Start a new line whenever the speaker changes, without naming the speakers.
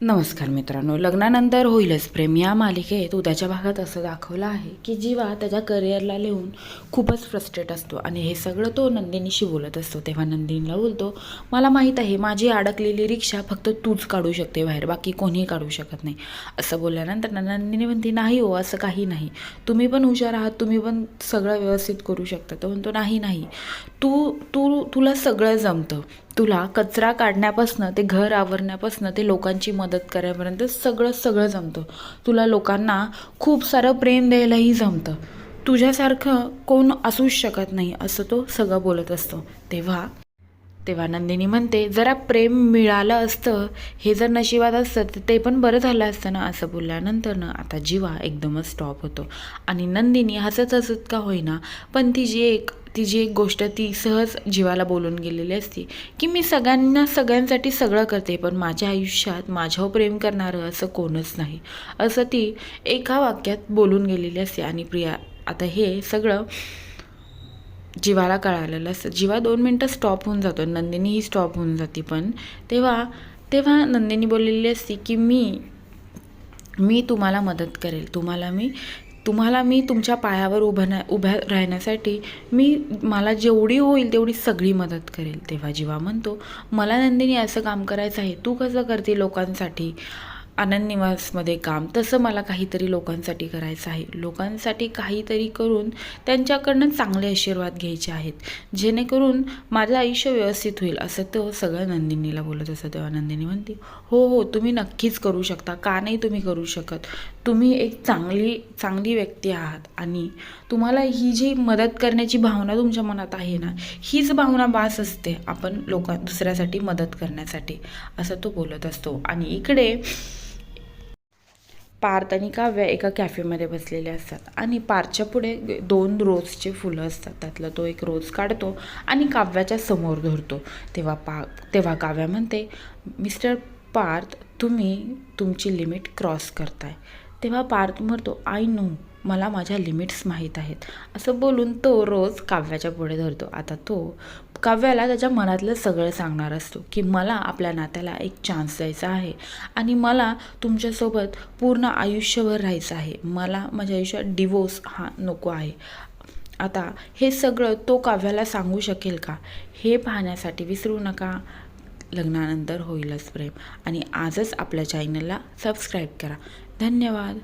नमस्कार मित्रांनो लग्नानंतर होईलच प्रेम. या मालिकेत उद्याच्या भागात असं दाखवलं आहे की जीवा त्याच्या करिअरला लिहून खूपच फ्रस्ट्रेट असतो आणि हे सगळं तो नंदिनीशी बोलत असतो. तेव्हा नंदिनीला बोलतो मला माहीत आहे माझी अडकलेली रिक्षा फक्त तूच काढू शकते बाहेर बाकी कोणीही काढू शकत नाही. असं बोलल्यानंतर नंदिनी म्हणते नाही हो असं काही नाही. तुम्ही पण हुशार आहात तुम्ही पण सगळं व्यवस्थित करू शकता. तो म्हणतो नाही नाही. तू तू तुला सगळं जमतं. तुला कचरा काढण्यापासनं ते घर आवरण्यापासनं ते लोकांची मदत करायपर्यंत सगळं सगळं जमतं. तुला लोकांना खूप सारं प्रेम द्यायलाही जमतं. तुझ्यासारखं कोण असूच शकत नाही असं तो सगळं बोलत असतो. तेव्हा तेव्हा नंदिनी म्हणते जरा प्रेम मिळालं असतं हे जर नशिबात असतं तर ते पण बरं झालं असतं ना असं बोलल्यानंतर ना आता जीवा एकदमच स्टॉप होतो. आणि नंदिनी हसत हसत का होईना पण ती जी एक ती जी एक गोष्ट ती सहज जीवाला बोलून गेलेली असते की मी सगळ्यांना सगळ्यांसाठी सगळं करते पण माझ्या आयुष्यात माझ्यावर प्रेम करणारं असं कोणच नाही. असं ती एका वाक्यात बोलून गेलेली असते. आणि प्रिया आता हे सगळं जीवाला कळालेलं असतं. जीवा दोन मिनटं स्टॉप होऊन जातो. नंदिनीही स्टॉप होऊन जाते. पण तेव्हा तेव्हा नंदिनी बोललेली असते की मी मी तुम्हाला मदत करेल. तुम्हाला मी तुम्हाला मी तुमच्या पायावर उभं ना उभ्या राहण्यासाठी मी मला जेवढी होईल तेवढी सगळी मदत करेल. तेव्हा जीवा म्हणतो मला नंदिनी असं काम करायचं आहे तू कसं करते लोकांसाठी? आनंद निवासमध्ये काम तसं मला काहीतरी लोकांसाठी करायचं आहे. लोकांसाठी काहीतरी करून त्यांच्याकडनं चांगले आशीर्वाद घ्यायचे आहेत. जेणेकरून माझं आयुष्य व्यवस्थित होईल. असं तो सगळं नंदिनीला बोलत असतं. तेव्हा नंदिनी म्हणते हो हो तुम्ही नक्कीच करू शकता. का नाही तुम्ही करू शकत? तुम्ही एक चांगली चांगली व्यक्ती आहात आणि तुम्हाला ही जी मदत करण्याची भावना तुमच्या मनात आहे ना हीच भावना बास असते आपण लोकां दुसऱ्यासाठी मदत करण्यासाठी असं तो बोलत असतो. आणि इकडे पार्थ आणि काव्या एका कॅफेमध्ये बसलेले असतात आणि पार्थच्या पुढे दोन रोजचे फुलं असतात. त्यातला तो एक रोज काढतो आणि काव्याच्या समोर धरतो. तेव्हा पा तेव्हा काव्या म्हणते मिस्टर पार्थ तुम्ही तुमची लिमिट क्रॉस करताय. तेव्हा पार्थ म्हणतो आय नो मला माझ्या लिमिट्स माहीत आहेत. असं बोलून तो रोज काव्याच्या पुढे धरतो. आता तो काव्याला त्याच्या मनातलं सगळं सांगणार असतो की मला आपल्या नात्याला एक चान्स द्यायचा आहे आणि मला तुमच्यासोबत पूर्ण आयुष्यभर राहायचं आहे. मला माझ्या आयुष्यात डिवोर्स हा नको आहे. आता हे सगळं तो काव्याला सांगू शकेल का? हे पाहण्यासाठी विसरू नका. लग्नानंतर होईलच प्रेम. आणि आजच आपल्या चॅनलला सबस्क्राईब करा. धन्यवाद.